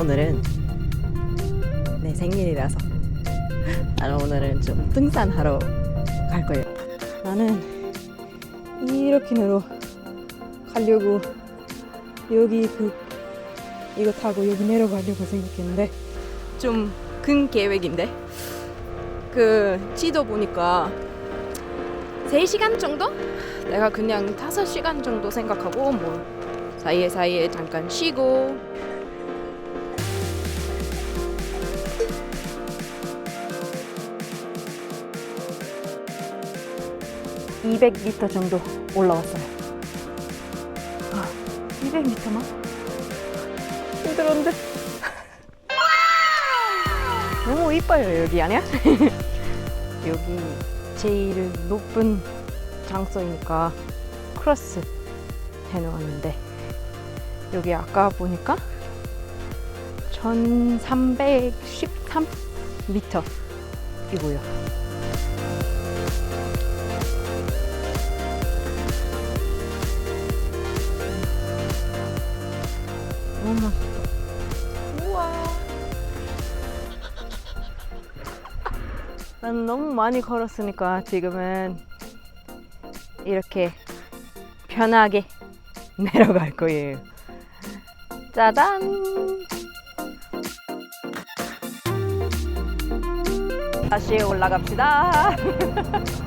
오늘은 내 생일이라서 나는 오늘은 좀 등산하러 갈 거예요. 나는 이렇게 내려 가려고 여기 그 이거 타고 여기 내려가려고 생각했는데 좀 큰 계획인데 그 지도 보니까 3시간 정도? 내가 그냥 5시간 정도 생각하고 뭐 사이에 사이에 잠깐 쉬고 200m 정도 올라왔어요. 아, 200m만? 힘들었는데. 너무 이뻐요, 여기 아니야? 여기 제일 높은 장소이니까 크로스 해놓았는데 여기 아까 보니까 1313m 이고요. 맛있다. 우와. 난 너무 많이 걸었으니까 지금은 이렇게 편하게 내려갈 거예요. 짜잔! 다시 올라갑시다.